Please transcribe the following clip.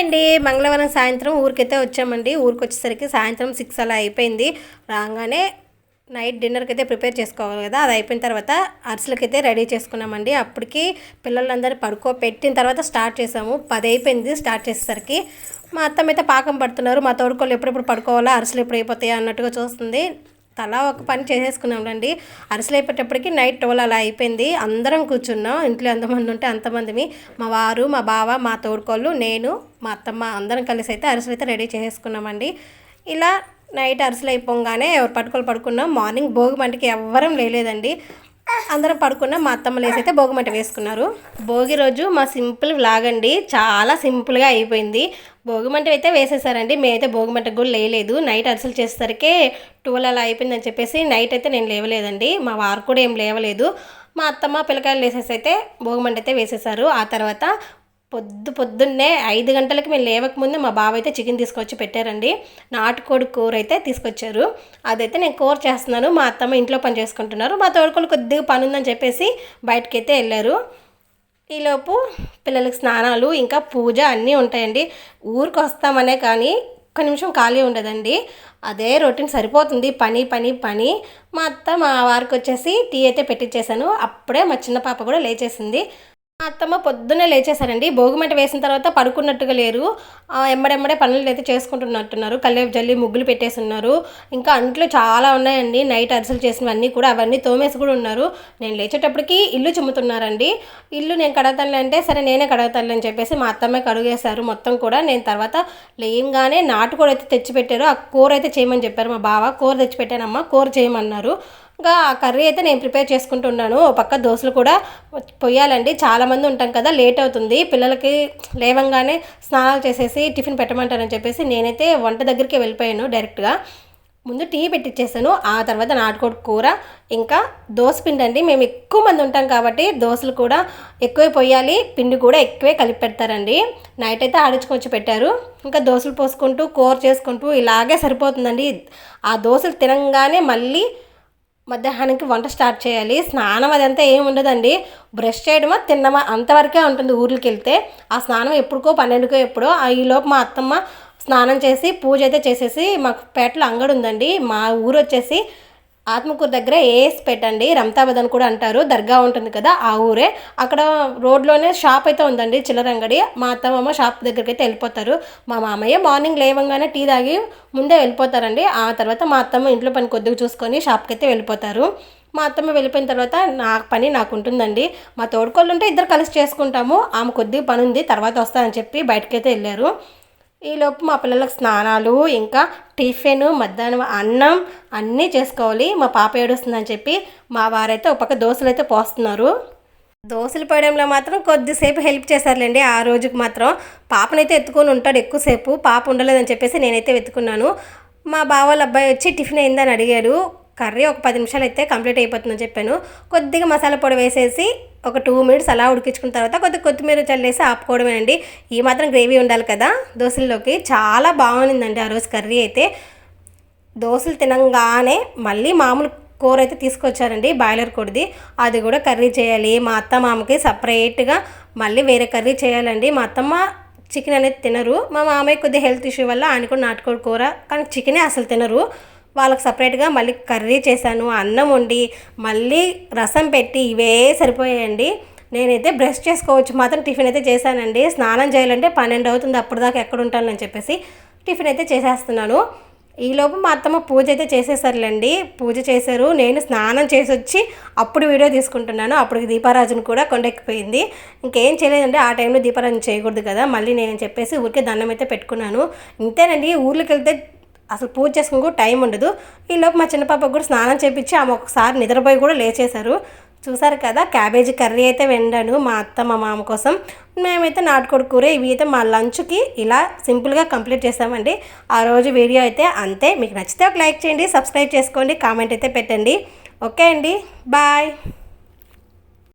అండి. మంగళవారం సాయంత్రం ఊరికైతే వచ్చామండి. ఊరికి వచ్చేసరికి సాయంత్రం సిక్స్ అలా అయిపోయింది. రాగానే నైట్ డిన్నర్కి అయితే ప్రిపేర్ చేసుకోవాలి కదా. అది అయిపోయిన తర్వాత అరిసెలకైతే రెడీ చేసుకున్నామండి. అప్పటికి పిల్లలందరూ పడుకోబెట్టిన తర్వాత స్టార్ట్ చేసాము. పది అయిపోయింది స్టార్ట్ చేసేసరికి. మా అత్తమ్మ అయితే పాకం పడుతున్నారు. మా తోడుకోళ్ళు ఎప్పుడెప్పుడు పడుకోవాలా? అరిసెలు ఎప్పుడు అయిపోతాయా అన్నట్టుగా చూస్తుంది. తలా ఒక పని చేసేసుకున్నాండి అరిసెలు అయిపోయేటప్పటికి నైట్ ట్వెల్వ్ అలా అయిపోయింది. అందరం కూర్చున్నాం. ఇంట్లో ఎంతమంది ఉంటే అంతమందిమి. మా వారు మా బావ మా తోడుకోళ్ళు నేను మా అత్తమ్మ అందరం కలిసి అయితే అరిసెలు అయితే రెడీ చేసేసుకున్నామండి ఇలా నైట్ అరిసెలు అయిపోగానే ఎవరు పట్టుకోలు పడుకున్నాం మార్నింగ్ భోగి మంటకి ఎవ్వరం లేలేదండి. అందరం పడుకున్నాం మా అత్తమ్మ లేసైతే భోగి మంట వేసుకున్నారు. భోగి రోజు మా సింపుల్ వ్లాగ్ అండి. చాలా సింపుల్గా అయిపోయింది. భోగిమంట అయితే వేసేసారండి మేమైతే అయితే భోగిమంట కూడా లేయలేదు. నైట్ అరిసెలు చేసేసరికి టువల్ అలా అయిపోయిందని చెప్పేసి నైట్ అయితే నేను లేవలేదండి. మా వారు కూడా ఏం లేవలేదు. మా అత్తమ్మ పిల్లకాయలు వేసేసి అయితే భోగిమంట అయితే వేసేసారు ఆ తర్వాత పొద్దు పొద్దున్నే ఐదు గంటలకి మేము లేవకముందే మా బావ అయితే చికెన్ తీసుకొచ్చి పెట్టారండి. నాటుకోడి కూర అయితే తీసుకొచ్చారు. అదైతే నేను కూర చేస్తున్నాను. మా అత్తమ్మ ఇంట్లో పని చేసుకుంటున్నారు. మా తోడుకోలు కొద్దిగా పని ఉందని చెప్పేసి బయటకైతే వెళ్ళారు. ఈలోపు పిల్లలకి స్నానాలు ఇంకా పూజ అన్నీ ఉంటాయండి. ఊరికి వస్తామనే కానీ ఒక్క నిమిషం ఖాళీ ఉండదండి. అదే రొటీన్ సరిపోతుంది. పని పని పని. మా అత్త మా వారికి వచ్చేసి టీ అయితే పెట్టించేశాను అప్పుడే మా చిన్న పాప కూడా లేచేసింది. అత్తమ్మ పొద్దున్నే లేచేశారండి. భోగిమంట వేసిన తర్వాత పడుకున్నట్టుగా లేరు. ఎంబడెంబడే పనులు అయితే చేసుకుంటున్నట్టున్నారు. కల్లేపు జల్లి ముగ్గులు పెట్టేస్తున్నారు ఇంకా అంట్లు చాలా ఉన్నాయండి. నైట్ అరిసెలు చేసినవన్నీ కూడా అవన్నీ తోమేసి కూడా ఉన్నారు. నేను లేచేటప్పటికి ఇల్లు చిమ్ముతున్నారండి. ఇల్లు నేను కడగతాను అంటే సరే నేనే కడగతాను అని చెప్పేసి మా అత్తమ్మ కడుగేశారు మొత్తం కూడా. నేను తర్వాత లేయంగానే నాటుకోడి అయితే తెచ్చిపెట్టారు. ఆ కూర అయితే చేయమని చెప్పారు మా బావ. కూర తెచ్చిపెట్టానమ్మా. కూర చేయమన్నారు. ఇంకా ఆ కర్రీ అయితే నేను ప్రిపేర్ చేసుకుంటున్నాను. పక్క దోశలు కూడా పొయ్యాలండి. చాలామంది ఉంటాం కదా లేట్ అవుతుంది. పిల్లలకి లేవంగానే స్నానాలు చేసేసి టిఫిన్ పెట్టమంటారని చెప్పేసి నేనైతే వంట దగ్గరికి వెళ్ళిపోయాను డైరెక్ట్గా. ముందు టీ పెట్టించేసాను ఆ తర్వాత నాటుకోడి కూర ఇంకా దోశ పిండి అండి. మేము ఎక్కువ మంది ఉంటాం కాబట్టి దోశలు కూడా ఎక్కువే పొయ్యాలి. పిండి కూడా ఎక్కువే కలిపి పెడతారండి నైట్ అయితే ఆడించుకొచ్చి పెట్టారు. ఇంకా దోశలు పోసుకుంటూ కూర చేసుకుంటూ ఇలాగే సరిపోతుందండి. ఆ దోశలు తినంగానే మళ్ళీ మధ్యాహ్నానికి వంట స్టార్ట్ చేయాలి. స్నానం అదంతా ఏమి ఉండదండి. బ్రష్ చేయడమా తిన్నమా అంతవరకే ఉంటుంది ఊర్లకి వెళ్తే. ఆ స్నానం ఎప్పుడుకో పన్నెండుకో ఎప్పుడో ఈలోపు మా అత్తమ్మ స్నానం చేసి పూజ అయితే చేసేసి మాకు పేటలో అంగడి ఉందండి. మా ఊరు వచ్చేసి ఆత్మకూరు దగ్గర ఏఎస్ పెట్టండి రమతాబాద్ అని కూడా అంటారు. దర్గా ఉంటుంది కదా ఆ ఊరే. అక్కడ రోడ్లోనే షాప్ అయితే ఉందండి చిల్లర అంగడి మా అత్తమ్మ షాప్ దగ్గరికి అయితే వెళ్ళిపోతారు. మా మామయ్య మార్నింగ్ లేవంగానే టీ తాగి ముందే వెళ్ళిపోతారండి. ఆ తర్వాత మా అత్తమ్మ ఇంట్లో పని కొద్దిగా చూసుకొని షాప్కి అయితే వెళ్ళిపోతారు. మా అత్తమ్మ వెళ్ళిపోయిన తర్వాత నా పని నాకు ఉంటుందండి. మా తోడుకోళ్ళు ఉంటే ఇద్దరు కలిసి చేసుకుంటాము. ఆమె కొద్దిగా పని ఉంది తర్వాత వస్తానని చెప్పి బయటకైతే వెళ్ళారు. ఈలోపు మా పిల్లలకు స్నానాలు ఇంకా టిఫిన్ మధ్యాహ్నం అన్నం అన్నీ చేసుకోవాలి. మా పాప ఏడుస్తుందని చెప్పి మా వారైతే ఒక పక్క దోశలు అయితే పోస్తున్నారు. దోశలు పోయడంలో మాత్రం కొద్దిసేపు హెల్ప్ చేశారులేండి. ఆ రోజుకి మాత్రం పాపనైతే ఎత్తుకొని ఉంటాడు ఎక్కువసేపు. పాప ఉండలేదని చెప్పేసి నేనైతే వెతుకున్నాను. మా బావాళ్ళ అబ్బాయి వచ్చి టిఫిన్ అయిందని అడిగాడు. కర్రీ ఒక పది నిమిషాలు అయితే కంప్లీట్ అయిపోతుందని చెప్పాను. కొద్దిగా మసాలా పొడి వేసేసి ఒక టూ మినిట్స్ అలా ఉడికించుకున్న తర్వాత కొద్దిగా కొత్తిమీర చల్లేసి ఆపుకోవడమేనండి. ఈ మాత్రం గ్రేవీ ఉండాలి కదా దోశల్లోకి. చాలా బాగుండిందండి ఆ రోజు కర్రీ అయితే. దోశలు తినంగానే మళ్ళీ మామూలు కూర అయితే తీసుకొచ్చారండి బాయిలర్ కొడిది. అది కూడా కర్రీ చేయాలి. మా అత్త మామకి సపరేట్గా మళ్ళీ వేరే కర్రీ చేయాలండి. మా అత్తమ్మ చికెన్ అనేది తినరు. మా మామయ్య కొద్దిగా హెల్త్ ఇష్యూ వల్ల ఆయన కూడా నాటుకోడి కూర కానీ చికెనే అసలు తినరు. వాళ్ళకి సపరేట్గా మళ్ళీ కర్రీ చేశాను అన్నం వండి మళ్ళీ రసం పెట్టి ఇవే సరిపోయాయండి. నేనైతే బ్రష్ చేసుకోవచ్చు మాత్రం టిఫిన్ అయితే చేశానండి. స్నానం చేయాలంటే పన్నెండు అవుతుంది అప్పుడు దాకా ఎక్కడ ఉంటానని చెప్పేసి టిఫిన్ అయితే చేసేస్తున్నాను. ఈలోపు మా అత్తమ్మ పూజ అయితే చేసేసారులేండి. పూజ చేశారు నేను స్నానం చేసి వచ్చి అప్పుడు వీడియో తీసుకుంటున్నాను. అప్పుడు దీపారాజును కూడా కొండెక్కిపోయింది. ఇంకేం చేయలేదండి ఆ టైంలో దీపారాజు చేయకూడదు కదా మళ్ళీ నేను చెప్పేసి ఊరికే దండం అయితే పెట్టుకున్నాను. ఇంతేనండి ఊర్లోకి వెళ్తే అసలు పూజ చేసుకుని టైం ఉండదు. ఈలోపు మా చిన్న పాపకు కూడా స్నానం చేపించి ఆమె ఒకసారి నిద్రపోయి కూడా లేచేశారు. చూసారు కదా క్యాబేజీ కర్రీ అయితే వండాను మా అత్త మా మామ కోసం. మేమైతే నాటుకోడి కూర ఇవి అయితే మా లంచ్కి ఇలా సింపుల్గా కంప్లీట్ చేసామండి ఆ రోజు వీడియో అయితే అంతే. మీకు నచ్చితే ఒక లైక్ చేయండి సబ్స్క్రైబ్ చేసుకోండి కామెంట్ అయితే పెట్టండి. ఓకే అండి. బాయ్.